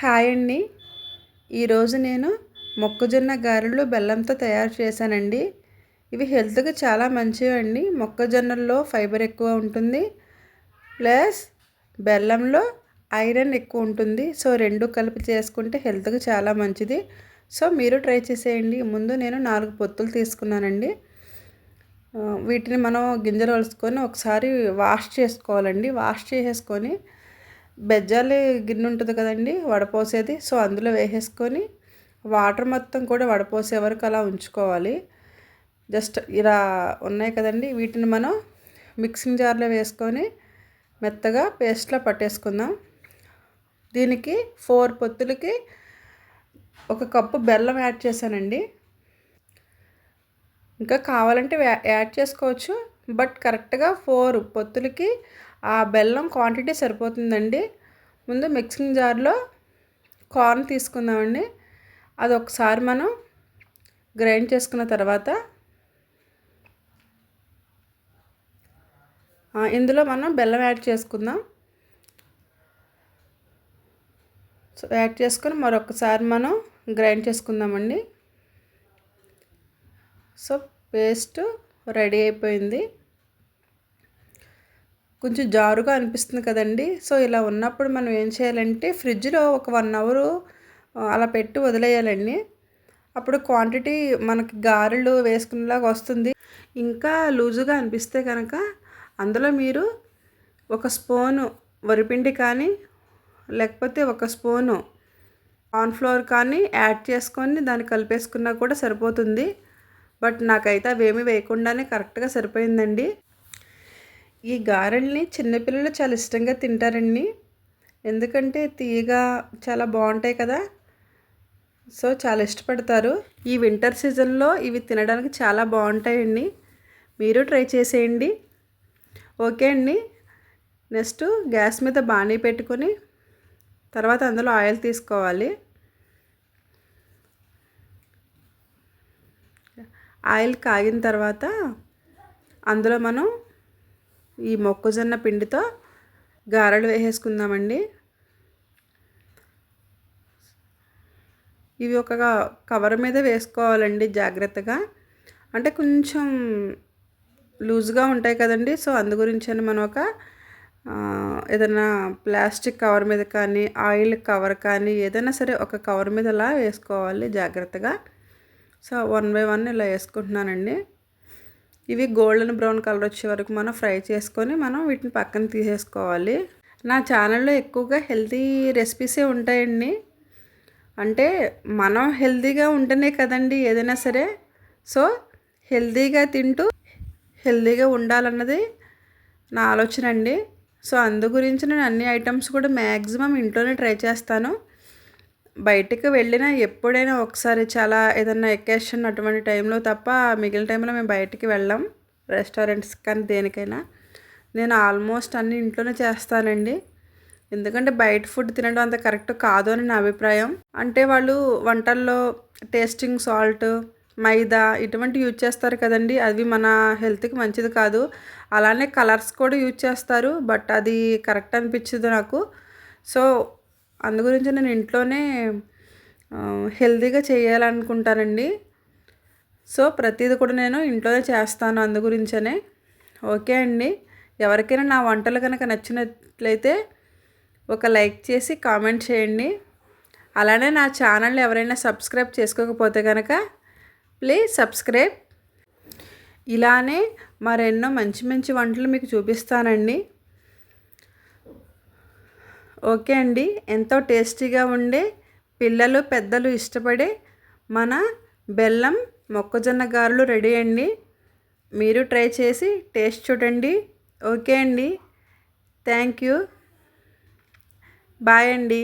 Hi అండి. ఈరోజు నేను మొక్కజొన్న గారెలు బెల్లంతో తయారు చేశానండి. ఇవి హెల్త్కి చాలా మంచివండి. మొక్కజొన్నల్లో ఫైబర్ ఎక్కువ ఉంటుంది. ప్లస్ బెల్లంలో ఐరన్ ఎక్కువ ఉంటుంది. సో రెండు కలిపి చేసుకుంటే హెల్త్కి చాలా మంచిది. సో మీరు ట్రై చేసేయండి. ముందు నేను నాలుగు పొత్తులు తీసుకున్నానండి. వీటిని మనం గింజలు వలుసుకొని ఒకసారి వాష్ చేసుకోవాలండి. వాష్ చేసేసుకొని బెజ్జాలి గిన్నె ఉంటుంది కదండి వడపోసేది. సో అందులో వేసేసుకొని వాటర్ మొత్తం కూడా వడపోసే వరకు అలా ఉంచుకోవాలి. జస్ట్ ఇలా ఉన్నాయి కదండి వీటిని మనం మిక్సింగ్ జార్లో వేసుకొని మెత్తగా పేస్ట్లో పట్టేసుకుందాం. దీనికి ఫోర్ పొత్తులకి ఒక కప్పు బెల్లం యాడ్ చేశానండి. ఇంకా కావాలంటే యాడ్ చేసుకోవచ్చు బట్ కరెక్ట్గా ఫోర్ పొత్తులకి ఆ బెల్లం క్వాంటిటీ సరిపోతుందండి. ముందు మిక్సింగ్ జార్లో కార్న్ తీసుకుందామండి. అది ఒకసారి మనం గ్రైండ్ చేసుకున్న తర్వాత ఇందులో మనం బెల్లం యాడ్ చేసుకుందాం. సో యాడ్ చేసుకొని మరొకసారి మనం గ్రైండ్ చేసుకుందామండి. సో పేస్ట్ రెడీ అయిపోయింది. కొంచెం జారుగా అనిపిస్తుంది కదండి. సో ఇలా ఉన్నప్పుడు మనం ఏం చేయాలంటే ఫ్రిడ్జ్లో ఒక వన్ అవరు అలా పెట్టి వదిలేయాలండి. అప్పుడు క్వాంటిటీ మనకి గారెలు వేసుకునేలాగా వస్తుంది. ఇంకా లూజుగా అనిపిస్తే కనుక అందులో మీరు ఒక స్పూను వరిపిండి కానీ లేకపోతే ఒక స్పూను ఫ్లోర్ కానీ యాడ్ చేసుకొని దాన్ని కలిపేసుకున్నా కూడా సరిపోతుంది. బట్ నాకైతే అవేమీ వేయకుండానే కరెక్ట్గా సరిపోయిందండి. ఈ గారెల్ని చిన్నపిల్లలు చాలా ఇష్టంగా తింటారండి. ఎందుకంటే తీయగా చాలా బాగుంటాయి కదా. సో చాలా ఇష్టపడతారు. ఈ వింటర్ సీజన్లో ఇవి తినడానికి చాలా బాగుంటాయండి. మీరు ట్రై చేసేయండి. ఓకే అండి. నెక్స్ట్ గ్యాస్ మీద బాణీ పెట్టుకొని తర్వాత అందులో ఆయిల్ తీసుకోవాలి. ఆయిల్ కాగిన తర్వాత అందులో మనం ఈ మొక్కజొన్న పిండితో గారెలు వేసేసుకుందామండి. ఇవి ఒక కవర్ మీద వేసుకోవాలండి జాగ్రత్తగా. అంటే కొంచెం లూజ్గా ఉంటాయి కదండి సో అందు గురించి మనం ఒక ఏదైనా ప్లాస్టిక్ కవర్ మీద కానీ ఆయిల్ కవర్ కానీ ఏదైనా సరే ఒక కవర్ మీద అలా వేసుకోవాలి జాగ్రత్తగా. సో వన్ బై వన్ ఇలా వేసుకుంటున్నానండి. ఇవి గోల్డెన్ బ్రౌన్ కలర్ వచ్చే వరకు మనం ఫ్రై చేసుకొని మనం వీటిని పక్కన తీసేసుకోవాలి. నా ఛానల్లో ఎక్కువగా హెల్తీ రెసిపీసే ఉంటాయండి. అంటే మనం హెల్తీగా ఉంటేనే కదండి ఏదైనా సరే. సో హెల్తీగా తింటూ హెల్తీగా ఉండాలన్నది నా ఆలోచన అండి. సో అందు గురించి నేను అన్ని ఐటమ్స్ కూడా మ్యాక్సిమం ఇంట్లోనే ట్రై చేస్తాను. బయటికి వెళ్ళినా ఎప్పుడైనా ఒకసారి చాలా ఏదన్నా ఎక్కేషన్ అటువంటి టైంలో తప్ప మిగిలిన టైంలో మేము బయటికి వెళ్ళాం రెస్టారెంట్స్ కానీ దేనికైనా. నేను ఆల్మోస్ట్ అన్ని ఇంట్లోనే చేస్తానండి. ఎందుకంటే బయట ఫుడ్ తినడం అంత కరెక్ట్ కాదు అని నా అభిప్రాయం. అంటే వాళ్ళు వంటల్లో టేస్టింగ్ సాల్ట్ మైదా ఇటువంటి యూజ్ చేస్తారు కదండి. అవి మన హెల్త్కి మంచిది కాదు. అలానే కలర్స్ కూడా యూజ్ చేస్తారు. బట్ అది కరెక్ట్ అనిపించదు నాకు. సో అందు గురించి నేను ఇంట్లోనే హెల్తీగా చేయాలనుకుంటానండి. సో ప్రతిదీ కూడా నేను ఇంట్లోనే చేస్తాను అందు గురించనే. ఓకే అండి. ఎవరికైనా నా వంటలు కనుక నచ్చినట్లయితే ఒక లైక్ చేసి కామెంట్ చేయండి. అలానే నా ఛానల్ ఎవరైనా సబ్స్క్రైబ్ చేసుకోకపోతే కనుక ప్లీజ్ సబ్స్క్రైబ్. ఇలానే మరెన్నో మంచి మంచి వంటలు మీకు చూపిస్తానండి. ఓకే అండి. ఎంతో టేస్టీగా ఉండే పిల్లలు పెద్దలు ఇష్టపడే మన బెల్లం మొక్కజొన్న గారెలు రెడీ అండి. మీరు ట్రై చేసి టేస్ట్ చూడండి. ఓకే అండి. Thank you. బాయ్ అండి.